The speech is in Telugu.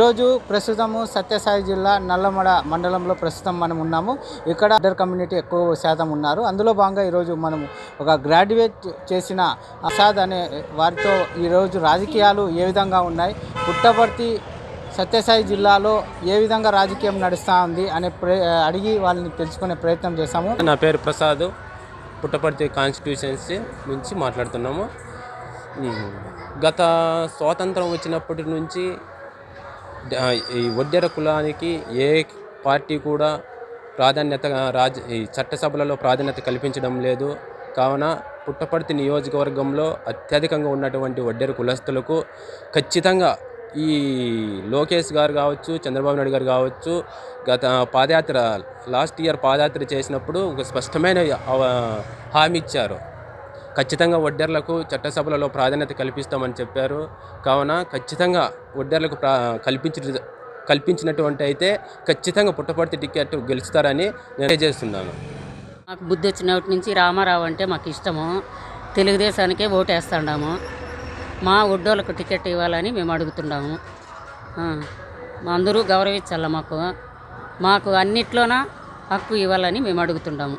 ఈరోజు ప్రస్తుతము సత్యసాయి జిల్లా నల్లమడ మండలంలో ప్రస్తుతం మనం ఉన్నాము. ఇక్కడ అండర్ కమ్యూనిటీ ఎక్కువ శాతం ఉన్నారు. అందులో భాగంగా ఈరోజు మనము ఒక గ్రాడ్యుయేట్ చేసిన అసాద్ అనే వారితో ఈరోజు రాజకీయాలు ఏ విధంగా ఉన్నాయి పుట్టపర్తి సత్యసాయి జిల్లాలో ఏ విధంగా రాజకీయం నడుస్తూ ఉంది అనే అడిగి వాళ్ళని తెలుసుకునే ప్రయత్నం చేశాము. నా పేరు ప్రసాద్. పుట్టపర్తి కాన్స్టిట్యూషన్సీ నుంచి మాట్లాడుతున్నాము. గత స్వాతంత్రం వచ్చినప్పటి నుంచి ఈ వడ్డెర కులానికి ఏ పార్టీ కూడా ప్రాధాన్యత రాజ ఈ చట్టసభలలో ప్రాధాన్యత కల్పించడం లేదు. కావున పుట్టపర్తి నియోజకవర్గంలో అత్యధికంగా ఉన్నటువంటి వడ్డెర కులస్తులకు ఖచ్చితంగా ఈ లోకేష్ గారు కావచ్చు చంద్రబాబు నాయుడు గారు కావచ్చు గత పాదయాత్ర లాస్ట్ ఇయర్ పాదయాత్ర చేసినప్పుడు ఒక స్పష్టమైన హామీ ఇచ్చారు. ఖచ్చితంగా వడ్డర్లకు చట్టసభలలో ప్రాధాన్యత కల్పిస్తామని చెప్పారు. కావున ఖచ్చితంగా వడ్డర్లకు ప్రా కల్పించి కల్పించినటువంటి అయితే ఖచ్చితంగా పుట్టపర్తి టికెట్ గెలుస్తారని తెలియజేస్తున్నాను. మాకు బుద్ధి వచ్చినప్పటి నుంచి రామారావు అంటే మాకు ఇష్టము. తెలుగుదేశానికే ఓటేస్తాడాము. మా ఒడ్డోళ్ళకు టికెట్ ఇవ్వాలని మేము అడుగుతున్నాము. మా అందరూ గౌరవించాల మాకు. మాకు అన్నిట్లోన హక్కు ఇవ్వాలని మేము అడుగుతున్నాము.